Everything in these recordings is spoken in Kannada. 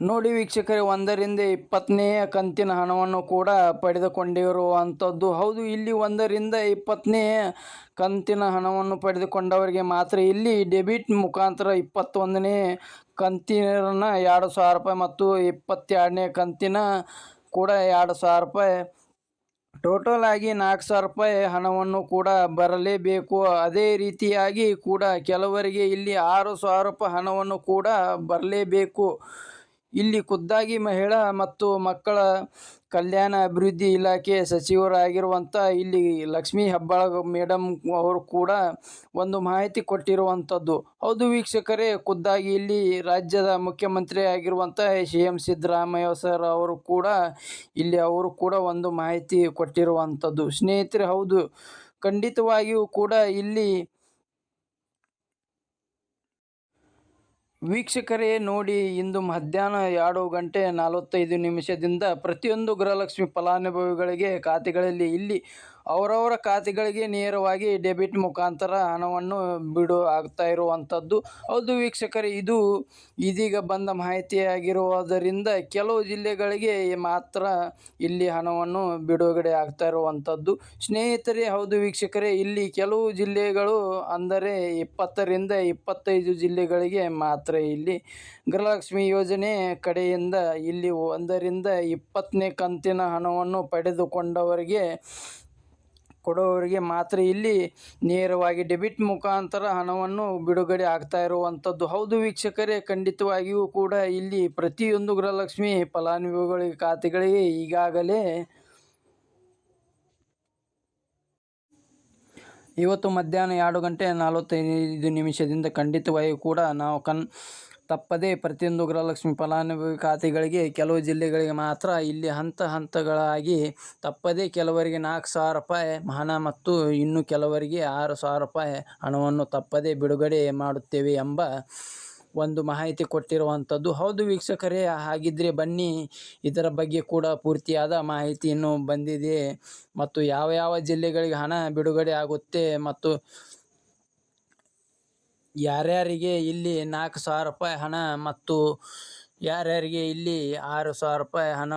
ನೋಡಿ ವೀಕ್ಷಕರೇ, ಒಂದರಿಂದ ಇಪ್ಪತ್ತನೆಯ ಕಂತಿನ ಹಣವನ್ನು ಕೂಡ ಪಡೆದುಕೊಂಡಿರುವಂಥದ್ದು. ಹೌದು, ಇಲ್ಲಿ ಒಂದರಿಂದ ಇಪ್ಪತ್ತನೇ ಕಂತಿನ ಹಣವನ್ನು ಪಡೆದುಕೊಂಡವರಿಗೆ ಮಾತ್ರ ಇಲ್ಲಿ ಡೆಬಿಟ್ ಮುಖಾಂತರ ಇಪ್ಪತ್ತೊಂದನೇ ಕಂತಿನ ಎರಡು ಸಾವಿರ ರೂಪಾಯಿ ಮತ್ತು ಇಪ್ಪತ್ತೆರಡನೇ ಕಂತಿನ ಕೂಡ ಎರಡು ಸಾವಿರ ರೂಪಾಯಿ. ಟೋಟಲ್ ಆಗಿ ನಾಲ್ಕು ಸಾವಿರ ರೂಪಾಯಿ ಹಣವನ್ನು ಕೂಡ ಬರಲೇಬೇಕು. ಅದೇ ರೀತಿಯಾಗಿ ಕೂಡ ಕೆಲವರಿಗೆ ಇಲ್ಲಿ ಆರು ಸಾವಿರ ರೂಪಾಯಿ ಹಣವನ್ನು ಕೂಡ ಬರಲೇಬೇಕು. ಇಲ್ಲಿ ಖುದ್ದಾಗಿ ಮಹಿಳಾ ಮತ್ತು ಮಕ್ಕಳ ಕಲ್ಯಾಣ ಅಭಿವೃದ್ಧಿ ಇಲಾಖೆ ಸಚಿವರಾಗಿರುವಂಥ ಇಲ್ಲಿ ಲಕ್ಷ್ಮೀ ಹೆಬ್ಬಾಳ ಮೇಡಮ್ ಅವರು ಕೂಡ ಒಂದು ಮಾಹಿತಿ ಕೊಟ್ಟಿರುವಂಥದ್ದು. ಹೌದು ವೀಕ್ಷಕರೇ, ಖುದ್ದಾಗಿ ಇಲ್ಲಿ ರಾಜ್ಯದ ಮುಖ್ಯಮಂತ್ರಿ ಆಗಿರುವಂಥ ಸಿ ಎಂ ಸಿದ್ದರಾಮಯ್ಯ ಸರ್ ಅವರು ಕೂಡ ಇಲ್ಲಿ ಅವರು ಕೂಡ ಒಂದು ಮಾಹಿತಿ ಕೊಟ್ಟಿರುವಂಥದ್ದು. ಸ್ನೇಹಿತರೆ, ಹೌದು, ಖಂಡಿತವಾಗಿಯೂ ಕೂಡ ಇಲ್ಲಿ ವೀಕ್ಷಕರೇ ನೋಡಿ ಇಂದು ಮಧ್ಯಾಹ್ನ ಎರಡು ಗಂಟೆ ನಲವತ್ತೈದು ನಿಮಿಷದಿಂದ ಪ್ರತಿಯೊಂದು ಗೃಹಲಕ್ಷ್ಮಿ ಫಲಾನುಭವಿಗಳಿಗೆ ಖಾತೆಗಳಲ್ಲಿ ಇಲ್ಲಿ ಅವರವರ ಖಾತೆಗಳಿಗೆ ನೇರವಾಗಿ ಡೆಬಿಟ್ ಮುಖಾಂತರ ಹಣವನ್ನು ಬಿಡು ಆಗ್ತಾ ಇರುವಂಥದ್ದು. ಹೌದು ವೀಕ್ಷಕರೇ, ಇದು ಇದೀಗ ಬಂದ ಮಾಹಿತಿಯಾಗಿರುವುದರಿಂದ ಕೆಲವು ಜಿಲ್ಲೆಗಳಿಗೆ ಮಾತ್ರ ಇಲ್ಲಿ ಹಣವನ್ನು ಬಿಡುಗಡೆ ಆಗ್ತಾ ಇರುವಂಥದ್ದು. ಸ್ನೇಹಿತರೇ, ಹೌದು ವೀಕ್ಷಕರೇ, ಇಲ್ಲಿ ಕೆಲವು ಜಿಲ್ಲೆಗಳು ಅಂದರೆ ಇಪ್ಪತ್ತರಿಂದ ಇಪ್ಪತ್ತೈದು ಜಿಲ್ಲೆಗಳಿಗೆ ಮಾತ್ರ ಇಲ್ಲಿ ಗೃಹಲಕ್ಷ್ಮಿ ಯೋಜನೆ ಕಡೆಯಿಂದ ಇಲ್ಲಿ ಒಂದರಿಂದ ಇಪ್ಪತ್ತನೇ ಕಂತಿನ ಹಣವನ್ನು ಪಡೆದುಕೊಂಡವರಿಗೆ ಕೊಡುವವರಿಗೆ ಮಾತ್ರ ಇಲ್ಲಿ ನೇರವಾಗಿ ಡೆಬಿಟ್ ಮುಖಾಂತರ ಹಣವನ್ನು ಬಿಡುಗಡೆ ಆಗ್ತಾ ಇರುವಂಥದ್ದು. ಹೌದು ವೀಕ್ಷಕರೇ, ಖಂಡಿತವಾಗಿಯೂ ಕೂಡ ಇಲ್ಲಿ ಪ್ರತಿಯೊಂದು ಗೃಹಲಕ್ಷ್ಮಿ ಫಲಾನುಭವಿಗಳಿಗೆ ಖಾತೆಗಳಿಗೆ ಈಗಾಗಲೇ ಇವತ್ತು ಮಧ್ಯಾಹ್ನ ಎರಡು ಗಂಟೆ ನಲವತ್ತೈದು ನಿಮಿಷದಿಂದ ಖಂಡಿತವಾಗಿಯೂ ಕೂಡ ನಾವು ಕನ್ ತಪ್ಪದೇ ಪ್ರತಿಯೊಂದು ಗೃಹಲಕ್ಷ್ಮಿ ಫಲಾನುಭವಿ ಖಾತೆಗಳಿಗೆ ಕೆಲವು ಜಿಲ್ಲೆಗಳಿಗೆ ಮಾತ್ರ ಇಲ್ಲಿ ಹಂತ ಹಂತಗಳಾಗಿ ತಪ್ಪದೇ ಕೆಲವರಿಗೆ ನಾಲ್ಕು ಸಾವಿರ ರೂಪಾಯಿ ಹಣ ಮತ್ತು ಇನ್ನು ಕೆಲವರಿಗೆ ಆರು ಸಾವಿರ ರೂಪಾಯಿ ಹಣವನ್ನು ತಪ್ಪದೇ ಬಿಡುಗಡೆ ಮಾಡುತ್ತೇವೆ ಎಂಬ ಒಂದು ಮಾಹಿತಿ ಕೊಟ್ಟಿರುವಂಥದ್ದು. ಹೌದು ವೀಕ್ಷಕರೇ ಹಾಗಿದ್ದರೆ ಬನ್ನಿ. ಇದರ ಬಗ್ಗೆ ಕೂಡ ಪೂರ್ತಿಯಾದ ಮಾಹಿತಿಯನ್ನು ಬಂದಿದೆ. ಮತ್ತು ಯಾವ ಯಾವ ಜಿಲ್ಲೆಗಳಿಗೆ ಹಣ ಬಿಡುಗಡೆ ಆಗುತ್ತೆ ಮತ್ತು ಯಾರ್ಯಾರಿಗೆ ಇಲ್ಲಿ ನಾಲ್ಕು ಸಾವಿರ ರೂಪಾಯಿ ಹಣ ಮತ್ತು ಯಾರ್ಯಾರಿಗೆ ಇಲ್ಲಿ ಆರು ಸಾವಿರ ರೂಪಾಯಿ ಹಣ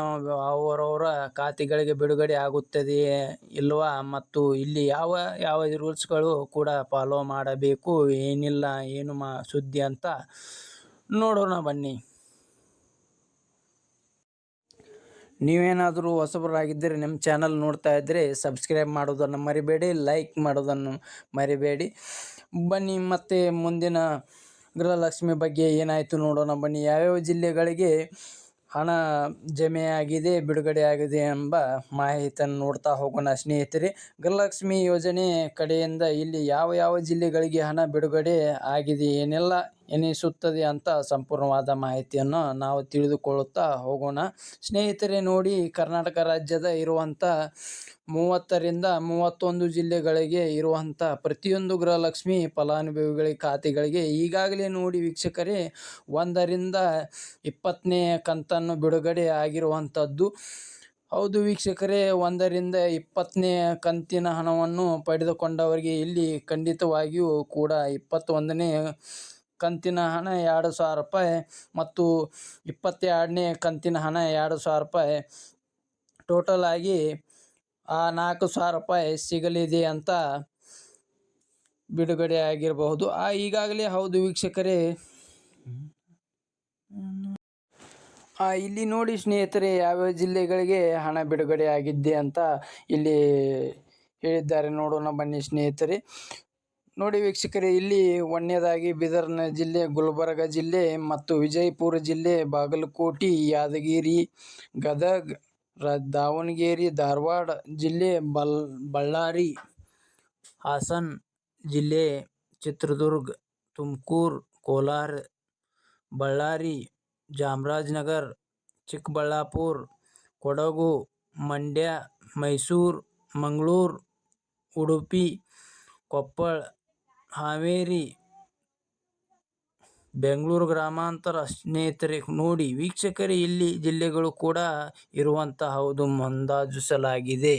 ಅವರವರ ಖಾತೆಗಳಿಗೆ ಬಿಡುಗಡೆ ಆಗುತ್ತದೆಯೇ ಇಲ್ವಾ? ಮತ್ತು ಇಲ್ಲಿ ಯಾವ ಯಾವ ರೂಲ್ಸ್ಗಳು ಕೂಡ ಫಾಲೋ ಮಾಡಬೇಕು? ಏನಿಲ್ಲ, ಏನು ಮಾ, ಸುದ್ದಿ ಅಂತ ನೋಡೋಣ ಬನ್ನಿ. ನೀವೇನಾದರೂ ಹೊಸಬರಾಗಿದ್ದರೆ ನಮ್ಮ ಚಾನಲ್ ನೋಡ್ತಾ ಇದ್ದರೆ ಸಬ್ಸ್ಕ್ರೈಬ್ ಮಾಡೋದನ್ನು ಮರಿಬೇಡಿ ಲೈಕ್ ಮಾಡೋದನ್ನು ಮರಿಬೇಡಿ. ಬನ್ನಿ, ಮತ್ತೆ ಮುಂದಿನ ಗೃಹಲಕ್ಷ್ಮಿ ಬಗ್ಗೆ ಏನಾಯಿತು ನೋಡೋಣ ಬನ್ನಿ. ಯಾವ್ಯಾವ ಜಿಲ್ಲೆಗಳಿಗೆ ಹಣ ಜಮೆಯಾಗಿದೆ, ಬಿಡುಗಡೆ ಆಗಿದೆ ಎಂಬ ಮಾಹಿತಿಯನ್ನು ನೋಡ್ತಾ ಹೋಗೋಣ ಸ್ನೇಹಿತರೆ. ಗೃಹಲಕ್ಷ್ಮಿ ಯೋಜನೆ ಕಡೆಯಿಂದ ಇಲ್ಲಿ ಯಾವ ಯಾವ ಜಿಲ್ಲೆಗಳಿಗೆ ಹಣ ಬಿಡುಗಡೆ ಆಗಿದೆ ಏನೆಲ್ಲ ಎನಿಸುತ್ತದೆ ಅಂತ ಸಂಪೂರ್ಣವಾದ ಮಾಹಿತಿಯನ್ನು ನಾವು ತಿಳಿದುಕೊಳ್ಳುತ್ತಾ ಹೋಗೋಣ. ಸ್ನೇಹಿತರೆ, ನೋಡಿ, ಕರ್ನಾಟಕ ರಾಜ್ಯದ ಇರುವಂಥ ಮೂವತ್ತರಿಂದ ಮೂವತ್ತೊಂದು ಜಿಲ್ಲೆಗಳಿಗೆ ಇರುವಂಥ ಪ್ರತಿಯೊಂದು ಗೃಹಲಕ್ಷ್ಮಿ ಫಲಾನುಭವಿಗಳಿಗೆ ಖಾತೆಗಳಿಗೆ ಈಗಾಗಲೇ ನೋಡಿ ವೀಕ್ಷಕರೇ, ಒಂದರಿಂದ ಇಪ್ಪತ್ತನೇ ಕಂತನ್ನು ಬಿಡುಗಡೆ ಆಗಿರುವಂಥದ್ದು ಹೌದು ವೀಕ್ಷಕರೇ, ಒಂದರಿಂದ ಇಪ್ಪತ್ತನೇ ಕಂತಿನ ಹಣವನ್ನು ಪಡೆದುಕೊಂಡವರಿಗೆ ಇಲ್ಲಿ ಖಂಡಿತವಾಗಿಯೂ ಕೂಡ ಇಪ್ಪತ್ತೊಂದನೇ ಕಂತಿನ ಹಣ ಎರಡು ಸಾವಿರ ರೂಪಾಯಿ ಮತ್ತು ಇಪ್ಪತ್ತೆರಡನೇ ಕಂತಿನ ಹಣ ಎರಡು ಸಾವಿರ ರೂಪಾಯಿ. ಟೋಟಲ್ ಆಗಿ ಆ ನಾಲ್ಕು ಸಾವಿರ ರೂಪಾಯಿ ಸಿಗಲಿದೆ ಅಂತ ಬಿಡುಗಡೆ ಆಗಿರಬಹುದು. ಆ, ಈಗಾಗಲೇ ಹೌದು ವೀಕ್ಷಕರೇ. ಇಲ್ಲಿ ನೋಡಿ ಸ್ನೇಹಿತರೆ ಯಾವ್ಯಾವ ಜಿಲ್ಲೆಗಳಿಗೆ ಹಣ ಬಿಡುಗಡೆ ಆಗಿದ್ದೆ ಅಂತ ಇಲ್ಲಿ ಹೇಳಿದ್ದಾರೆ. ನೋಡೋಣ ಬನ್ನಿ ಸ್ನೇಹಿತರೆ. ನೋಡಿ ವೀಕ್ಷಕರೇ, ಇಲ್ಲಿ ಒಂದನೇದಾಗಿ ಬೀದರ್ನ ಜಿಲ್ಲೆ, ಗುಲ್ಬರ್ಗ ಜಿಲ್ಲೆ ಮತ್ತು ವಿಜಯಪುರ ಜಿಲ್ಲೆ, ಬಾಗಲಕೋಟೆ, ಯಾದಗಿರಿ, ಗದಗ, ರ, ದಾವಣಗೆರೆ, ಧಾರವಾಡ ಜಿಲ್ಲೆ, ಬಲ್, ಬಳ್ಳಾರಿ, ಹಾಸನ ಜಿಲ್ಲೆ, ಚಿತ್ರದುರ್ಗ, ತುಮಕೂರು, ಕೋಲಾರ, ಬಳ್ಳಾರಿ, ಚಾಮರಾಜನಗರ, ಚಿಕ್ಕಬಳ್ಳಾಪುರ, ಕೊಡಗು, ಮಂಡ್ಯ, ಮೈಸೂರು, ಮಂಗಳೂರು, ಉಡುಪಿ, ಕೊಪ್ಪಳ ಹಾವೇರಿ ಬೆಂಗಳೂರು ಗ್ರಾಮಾಂತರ ಸ್ನೇಹಿತರೆ ನೋಡಿ ವೀಕ್ಷಕರೇ ಇಲ್ಲಿ ಜಿಲ್ಲೆಗಳು ಕೂಡ ಇರುವಂತಹದು ಹೌದು ಮುಂದಾಜಿಸಲಾಗಿದೆ.